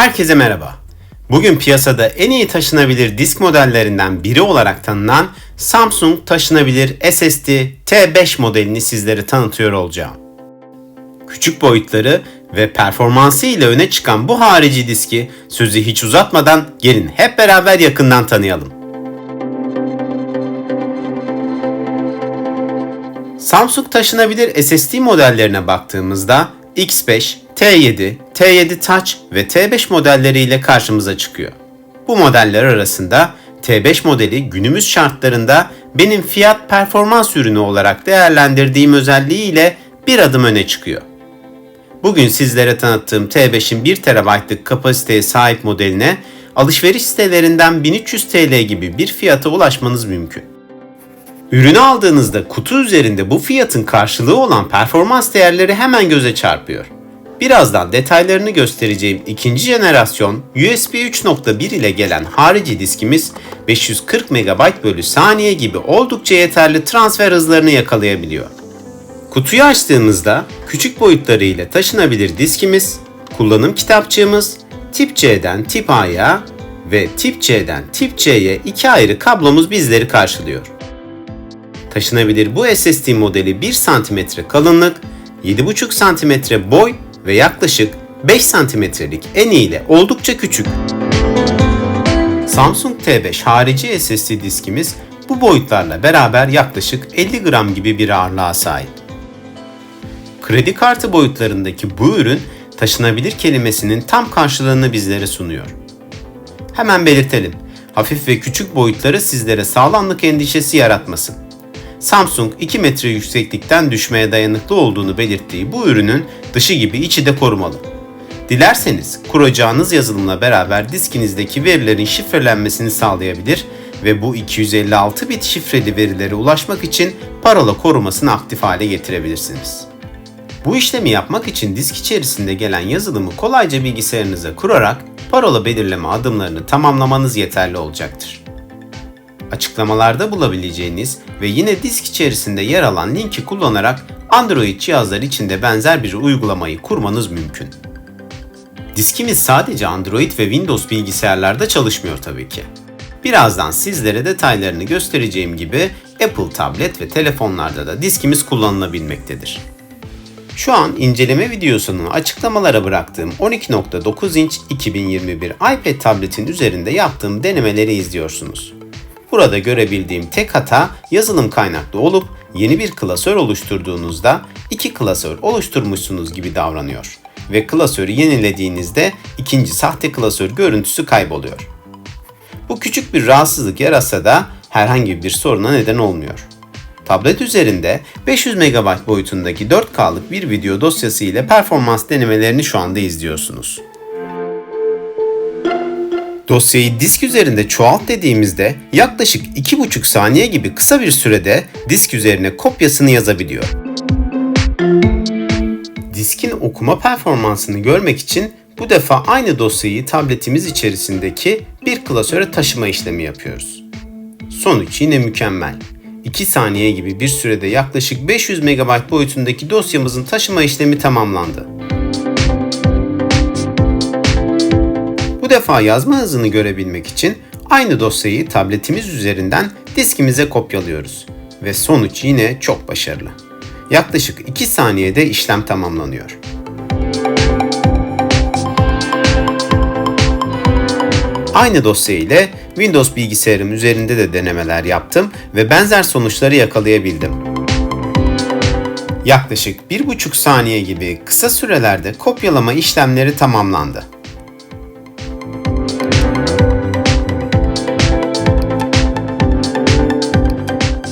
Herkese merhaba. Bugün piyasada en iyi taşınabilir disk modellerinden biri olarak tanınan Samsung taşınabilir SSD T5 modelini sizlere tanıtıyor olacağım. Küçük boyutları ve performansı ile öne çıkan bu harici diski sözü hiç uzatmadan gelin hep beraber yakından tanıyalım. Samsung taşınabilir SSD modellerine baktığımızda X5, T7, T7 Touch ve T5 modelleriyle karşımıza çıkıyor. Bu modeller arasında T5 modeli günümüz şartlarında benim fiyat performans ürünü olarak değerlendirdiğim özelliğiyle bir adım öne çıkıyor. Bugün sizlere tanıttığım T5'in 1 TB'lık kapasiteye sahip modeline alışveriş sitelerinden 1300 TL gibi bir fiyata ulaşmanız mümkün. Ürünü aldığınızda kutu üzerinde bu fiyatın karşılığı olan performans değerleri hemen göze çarpıyor. Birazdan detaylarını göstereceğim ikinci jenerasyon USB 3.1 ile gelen harici diskimiz 540 MB bölü saniye gibi oldukça yeterli transfer hızlarını yakalayabiliyor. Kutuyu açtığımızda küçük boyutları ile taşınabilir diskimiz, kullanım kitapçığımız, tip C'den tip A'ya ve tip C'den tip C'ye iki ayrı kablomuz bizleri karşılıyor. Taşınabilir bu SSD modeli 1 cm kalınlık, 7,5 cm boy ve yaklaşık 5 cm'lik eni ile oldukça küçük. Samsung T5 harici SSD diskimiz bu boyutlarla beraber yaklaşık 50 gram gibi bir ağırlığa sahip. Kredi kartı boyutlarındaki bu ürün taşınabilir kelimesinin tam karşılığını bizlere sunuyor. Hemen belirtelim. Hafif ve küçük boyutları sizlere sağlamlık endişesi yaratmasın. Samsung 2 metre yükseklikten düşmeye dayanıklı olduğunu belirttiği bu ürünün dışı gibi içi de korumalı. Dilerseniz kuracağınız yazılımla beraber diskinizdeki verilerin şifrelenmesini sağlayabilir ve bu 256 bit şifreli verilere ulaşmak için parola korumasını aktif hale getirebilirsiniz. Bu işlemi yapmak için disk içerisinde gelen yazılımı kolayca bilgisayarınıza kurarak parola belirleme adımlarını tamamlamanız yeterli olacaktır. Açıklamalarda bulabileceğiniz ve yine disk içerisinde yer alan linki kullanarak Android cihazlar içinde benzer bir uygulamayı kurmanız mümkün. Diskimiz sadece Android ve Windows bilgisayarlarda çalışmıyor tabii ki. Birazdan sizlere detaylarını göstereceğim gibi Apple tablet ve telefonlarda da diskimiz kullanılabilmektedir. Şu an inceleme videosunun açıklamalara bıraktığım 12.9 inç 2021 iPad tabletin üzerinde yaptığım denemeleri izliyorsunuz. Burada görebildiğim tek hata yazılım kaynaklı olup yeni bir klasör oluşturduğunuzda iki klasör oluşturmuşsunuz gibi davranıyor ve klasörü yenilediğinizde ikinci sahte klasör görüntüsü kayboluyor. Bu küçük bir rahatsızlık yarasa da herhangi bir soruna neden olmuyor. Tablet üzerinde 500 MB boyutundaki 4K'lık bir video dosyası ile performans denemelerini şu anda izliyorsunuz. Dosyayı disk üzerinde çoğalt dediğimizde yaklaşık 2,5 saniye gibi kısa bir sürede disk üzerine kopyasını yazabiliyor. Diskin okuma performansını görmek için bu defa aynı dosyayı tabletimiz içerisindeki bir klasöre taşıma işlemi yapıyoruz. Sonuç yine mükemmel. 2 saniye gibi bir sürede yaklaşık 500 MB boyutundaki dosyamızın taşıma işlemi tamamlandı. Bu defa yazma hızını görebilmek için aynı dosyayı tabletimiz üzerinden diskimize kopyalıyoruz ve sonuç yine çok başarılı. Yaklaşık 2 saniyede işlem tamamlanıyor. Aynı dosya ile Windows bilgisayarım üzerinde de denemeler yaptım ve benzer sonuçları yakalayabildim. Yaklaşık 1,5 saniye gibi kısa sürelerde kopyalama işlemleri tamamlandı.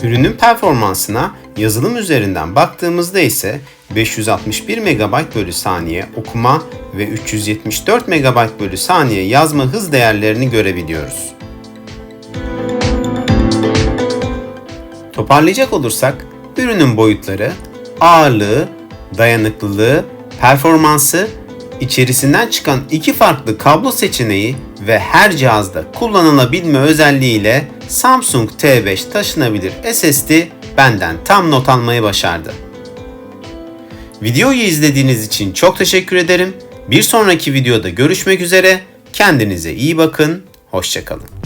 Ürünün performansına yazılım üzerinden baktığımızda ise 561 MB bölü saniye okuma ve 374 MB bölü saniye yazma hız değerlerini görebiliyoruz. Toparlayacak olursak ürünün boyutları, ağırlığı, dayanıklılığı, performansı, içerisinden çıkan iki farklı kablo seçeneği ve her cihazda kullanılabilme özelliğiyle Samsung T5 taşınabilir SSD benden tam not almayı başardı. Videoyu izlediğiniz için çok teşekkür ederim. Bir sonraki videoda görüşmek üzere. Kendinize iyi bakın. Hoşçakalın.